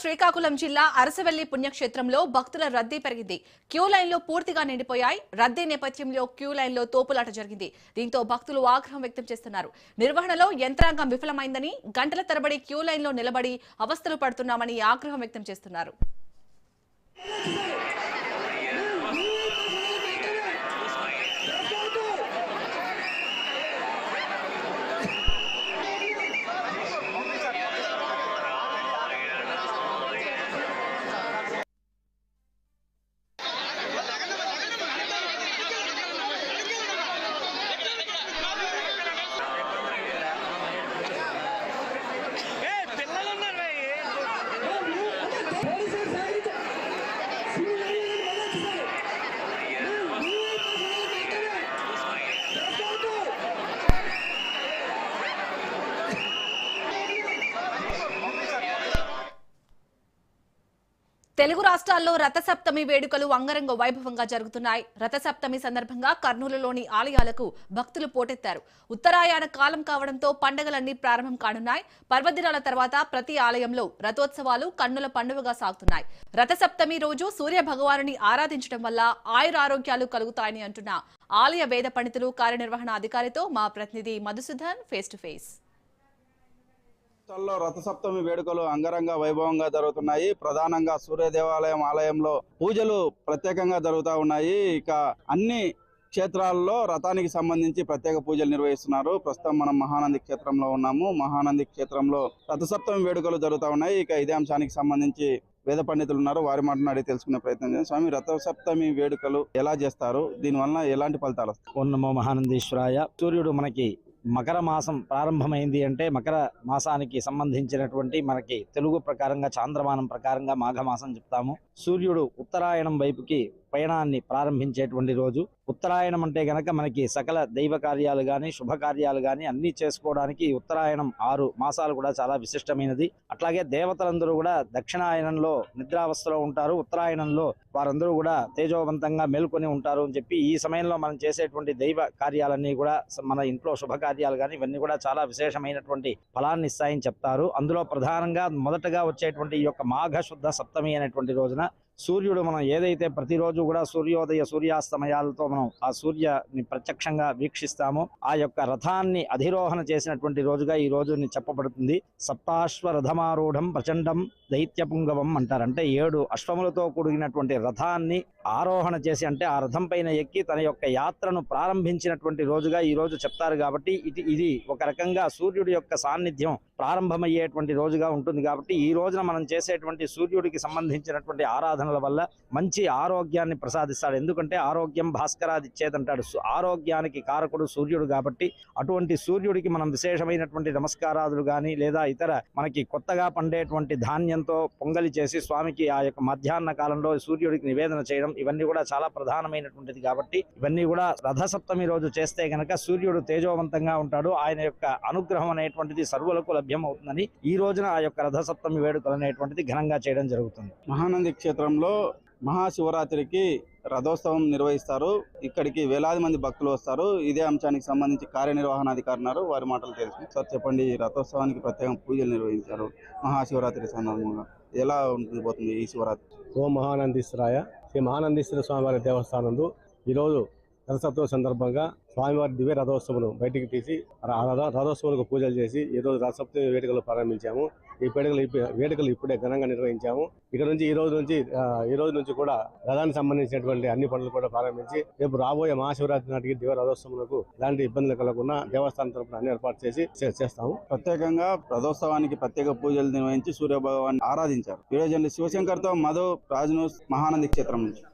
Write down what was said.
శ్రీకాకుళం జిల్లా అరసవెల్లి పుణ్యక్షేత్రంలో భక్తుల రద్దీ పెరిగింది. క్యూ లైన్లో పూర్తిగా నిండిపోయాయి. రద్దీ నేపథ్యంలో క్యూ లైన్లో తోపులాట జరిగింది. దీంతో భక్తులు ఆగ్రహం వ్యక్తం చేస్తున్నారు. నిర్వహణలో యంత్రాంగం విఫలమైందని గంటల తరబడి క్యూ లైన్లో నిలబడి అవస్థలు పడుతున్నామని ఆగ్రహం వ్యక్తం చేస్తున్నారు. తెలుగు రాష్ట్రాల్లో రథసప్తమి వేడుకలు అంగరంగ వైభవంగా జరుగుతున్నాయి. రథసప్తమి సందర్భంగా కర్నూలులోని ఆలయాలకు భక్తులు పోటెత్తారు. ఉత్తరాయణ కాలం కావడంతో పండగలన్నీ ప్రారంభం కానున్నాయి. పర్వదినాల తర్వాత ప్రతి ఆలయంలో రథోత్సవాలు కన్నుల పండుగగా సాగుతున్నాయి. రథసప్తమి రోజు సూర్య భగవానుని ఆరాధించడం వల్ల ఆయురారోగ్యాలు కలుగుతాయని అంటున్న ఆలయ వేద పండితులు కార్యనిర్వహణ అధికారితో మా ప్రతినిధి మధుసూదన్ ఫేస్ టు ఫేస్. రాష్ట్రాల్లో రథసప్తమి వేడుకలు అంగరంగ వైభవంగా జరుగుతున్నాయి. ప్రధానంగా సూర్య దేవాలయం ఆలయంలో పూజలు ప్రత్యేకంగా జరుగుతూ ఉన్నాయి. ఇక అన్ని క్షేత్రాల్లో రథానికి సంబంధించి ప్రత్యేక పూజలు నిర్వహిస్తున్నారు. ప్రస్తుతం మనం మహానంది క్షేత్రంలో ఉన్నాము. మహానంది క్షేత్రంలో రథసప్తమి వేడుకలు జరుగుతూ ఉన్నాయి. ఇక ఇదే అంశానికి సంబంధించి వేద పండితులు ఉన్నారు. వారి మాటను అడిగి తెలుసుకునే ప్రయత్నం చేయండి స్వామి రథసప్తమి వేడుకలు ఎలా చేస్తారు? దీనివల్ల ఎలాంటి ఫలితాలు వస్తాయి? ఓం నమో మహానందీశ్వరాయ. సూర్యుడు మనకి మకర మాసం ప్రారంభమైంది అంటే మకర మాసానికి సంబంధించినటువంటి మనకి తెలుగు ప్రకారంగా చాంద్రమానం ప్రకారంగా మాఘమాసం చెప్తాము. సూర్యుడు ఉత్తరాయణం వైపుకి ప్రయాణాన్ని ప్రారంభించేటువంటి రోజు. ఉత్తరాయణం అంటే గనక మనకి సకల దైవ కార్యాలు గాని శుభకార్యాలు గాని అన్ని చేసుకోవడానికి ఉత్తరాయణం ఆరు మాసాలు కూడా చాలా విశిష్టమైనది. అట్లాగే దేవతలందరూ కూడా దక్షిణాయనంలో నిద్రావస్థలో ఉంటారు. ఉత్తరాయణంలో వారందరూ కూడా తేజోవంతంగా మేల్కొని ఉంటారు అని చెప్పి ఈ సమయంలో మనం చేసేటువంటి దైవ కార్యాలన్నీ కూడా మన ఇంట్లో శుభకార్యాలు కానీ ఇవన్నీ కూడా చాలా విశేషమైనటువంటి ఫలాన్ని ఇస్తాయని చెప్తారు. అందులో ప్రధానంగా మొదటగా వచ్చేటువంటి ఈ యొక్క మాఘ శుద్ధ సప్తమి అనేటువంటి రోజున సూర్యుడు మనం ఏదైతే ప్రతిరోజు కూడా సూర్యోదయ సూర్యాస్తమయాలతో మనం ఆ సూర్యని ప్రత్యక్షంగా వీక్షిస్తామో ఆ యొక్క రథాన్ని అధిరోహణ చేసినటువంటి రోజుగా ఈ రోజుని చెప్పబడుతుంది. సప్తాశ్వ రథమారూఢం ప్రచండం దైత్య పుంగవం అంటారు అంటే ఏడు అశ్వములతో కూడినటువంటి రథాన్ని ఆరోహణ చేసి అంటే ఆ రథం పైన ఎక్కి తన యొక్క యాత్రను ప్రారంభించినటువంటి రోజుగా ఈ రోజు చెప్తారు కాబట్టి ఇది ఇది ఒక రకంగా సూర్యుడి యొక్క సాన్నిధ్యం ప్రారంభమయ్యేటువంటి రోజుగా ఉంటుంది కాబట్టి ఈ రోజున మనం చేసేటువంటి సూర్యుడికి సంబంధించినటువంటి ఆరాధన ఆరాధనల వల్ల మంచి ఆరోగ్యాన్ని ప్రసాదిస్తాడు. ఎందుకంటే ఆరోగ్యం భాస్కరాది ఇచ్చేదంటాడు సు- ఆరోగ్యానికి కారకుడు సూర్యుడు కాబట్టి అటువంటి సూర్యుడికి మనం విశేషమైనటువంటి నమస్కారాదులు కానీ లేదా ఇతర మనకి కొత్తగా పండేటువంటి ధాన్యంతో పొంగలి చేసి స్వామికి ఆ యొక్క మధ్యాహ్న కాలంలో సూర్యుడికి నివేదన చేయడం ఇవన్నీ కూడా చాలా ప్రధానమైనటువంటిది కాబట్టి ఇవన్నీ కూడా రథసప్తమి రోజు చేస్తే గనక సూర్యుడు తేజోవంతంగా ఉంటాడు. ఆయన యొక్క అనుగ్రహం అనేటువంటిది సర్వులకు లభ్యమవుతుందని ఈ రోజున ఆ యొక్క రథసప్తమి వేడుకలు అనేటువంటిది ఘనంగా చేయడం జరుగుతుంది. మహానంది క్షేత్రంలో మహాశివరాత్రికి రథోత్సవం నిర్వహిస్తారు. ఇక్కడికి వేలాది మంది భక్తులు వస్తారు. ఇదే అంశానికి సంబంధించి కార్యనిర్వహణాధికారి ఉన్నారు. వారి మాటలు తెలుసు. సార్ చెప్పండి రథోత్సవానికి ప్రత్యేక పూజలు నిర్వహించారు మహాశివరాత్రి సందర్భంగా. ఎలా ఉంటుంది పోతుంది ఈ శివరాత్రి? ఓ మహానందీశ్వరాయ. శ్రీ మహానందీశ్వర స్వామివారి దేవస్థానందు ఈరోజు రథసప్తమ సందర్భంగా స్వామివారి దివ్య రథోత్సవం బయటికి తీసి రథోత్సవాలకు పూజలు చేసి ఈ రోజు రథసప్తమి వేడుకలు ప్రారంభించాము. ఈ వేడుకలు వేడుకలు ఇప్పుడే ఘనంగా నిర్వహించాము. ఇక్కడ నుంచి ఈ రోజు నుంచి ఈ రోజు నుంచి కూడా రథానికి సంబంధించినటువంటి అన్ని పనులు కూడా ప్రారంభించి రేపు రాబోయే మహాశివరాత్రి నాటికి దివ్య రథోత్సవంకు ఎలాంటి ఇబ్బందులు కలగకుండా దేవస్థానం తరపున అన్ని ఏర్పాటు చేసి చేస్తాము. ప్రత్యేకంగా రథోత్సవానికి ప్రత్యేక పూజలు నిర్వహించి సూర్యభగవాన్ని ఆరాధించారు. వీడియో జర్నలిస్ట్ శివశంకర్తో మధు రాజ్ మహానంది క్షేత్రం నుంచి.